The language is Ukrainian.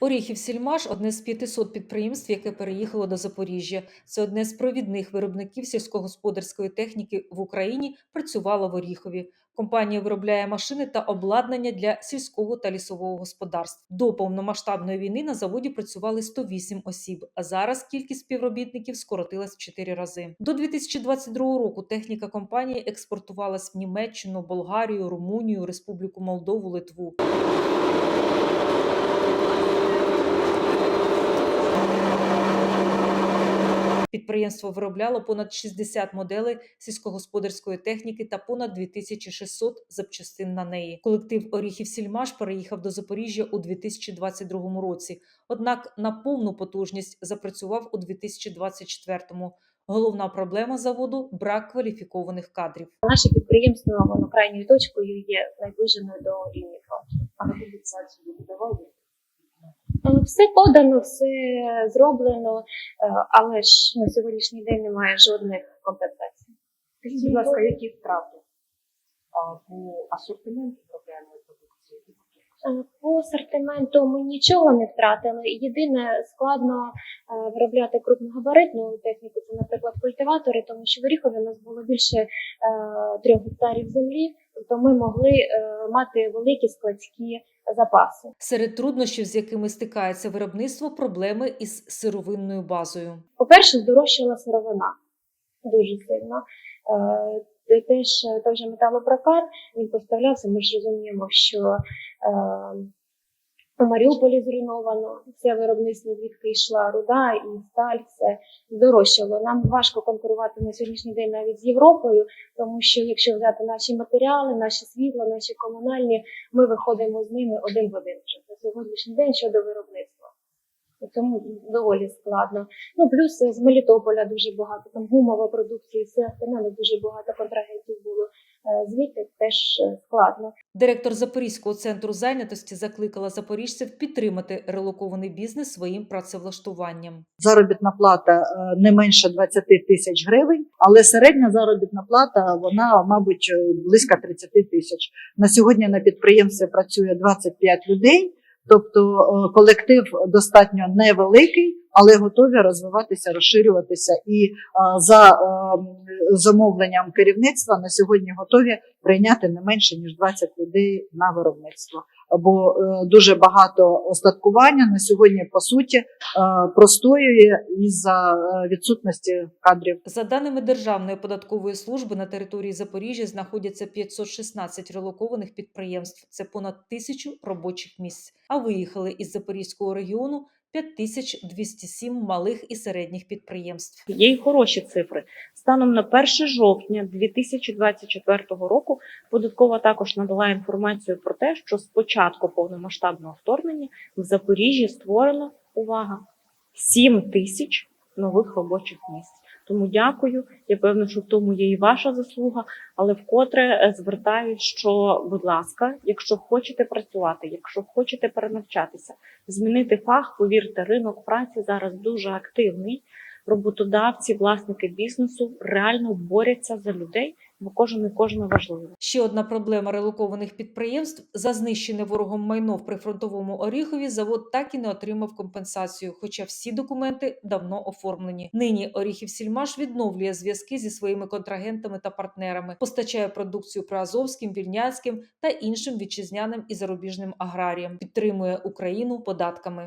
Оріхів Сільмаш одне з 500 підприємств, яке переїхало до Запоріжжя. Це одне з провідних виробників сільськогосподарської техніки в Україні. Працювало в Оріхові. Компанія виробляє машини та обладнання для сільського та лісового господарств. До повномасштабної війни на заводі працювали 108 осіб. А зараз кількість співробітників скоротилась в 4 рази. До 2022 року техніка компанії експортувалась в Німеччину, Болгарію, Румунію, Республіку Молдову, Литву. Підприємство виробляло понад 60 моделей сільськогосподарської техніки та понад 2600 запчастин на неї. Колектив Оріхів Сільмаш переїхав до Запоріжжя у 2022 році. Однак на повну потужність запрацював у 2024-му. Головна проблема заводу брак кваліфікованих кадрів. Наше підприємство воно крайньою точкою є найближеною до лінії фронту. А мобілізацію? Але Все подано, все зроблено, е, але ж на сьогоднішній день немає жодних компенсацій. Скажіть, будь ласка, які втрати по асортименту проблемної продукції? Е, По асортименту ми нічого не втратили. Єдине складно е, виробляти крупногабаритну техніку, це, наприклад, культиватори, тому що в Оріхові у нас було більше е, трьох гектарів землі, тобто ми могли е, мати великі складські запаси. Серед труднощів, з якими стикається виробництво, проблеми із сировинною базою. По-перше, здорожчала сировина дуже сильно. Е, Теж е, той же металопрокат він поставлявся. Ми ж розуміємо, що е, у Маріуполі зруйновано все виробництво, звідки йшла руда і сталь, все здорожчало. Нам важко конкурувати на сьогоднішній день навіть з Європою, тому що якщо взяти наші матеріали, наші світла, наші комунальні, ми виходимо з ними один в один вже на сьогоднішній день щодо виробництва. Тому доволі складно. Ну плюс з Мелітополя дуже багато там гумова продукція, все остальне дуже багато контрагентів Звідти теж е, складно. Директор Запорізького центру зайнятості закликала запоріжців підтримати релокований бізнес своїм працевлаштуванням. заробітна плата е, не менше 20 тисяч гривень, але середня заробітна плата вона, мабуть, е, близько 30 тисяч. На сьогодні на підприємстві працює 25 людей, тобто е, колектив достатньо невеликий, але готові розвиватися, розширюватися. І е, за е, замовленням керівництва на сьогодні готові прийняти не менше ніж 20 людей на виробництво. Бо е, дуже багато остаткування на сьогодні по суті е, простоює із-за е, відсутності кадрів. За даними Державної податкової служби, на території Запоріжжя знаходяться 516 релокованих підприємств. Це понад тисячу робочих місць. А виїхали із Запорізького регіону 5207 малих і середніх підприємств. Є й хороші цифри. Станом на 1 жовтня 2024 року податкова також надала інформацію про те, що з початку повномасштабного вторгнення в Запоріжжі створено увага 7 тисяч нових робочих місць. Тому дякую. Я певна, що в тому є і ваша заслуга, але вкотре е, звертаюсь, що, будь ласка, якщо хочете працювати, якщо хочете перенавчатися, змінити фах, повірте, ринок праці зараз дуже активний. Роботодавці, власники бізнесу реально борються за людей, бо кожен і кожна важлива. Ще одна проблема релокованих підприємств за знищене ворогом майно в прифронтовому Оріхові. Завод так і не отримав компенсацію, хоча всі документи давно оформлені. Нині Оріхів Сільмаш відновлює зв'язки зі своїми контрагентами та партнерами, постачає продукцію приазовським, вільняцьким та іншим вітчизняним і зарубіжним аграріям, підтримує Україну податками.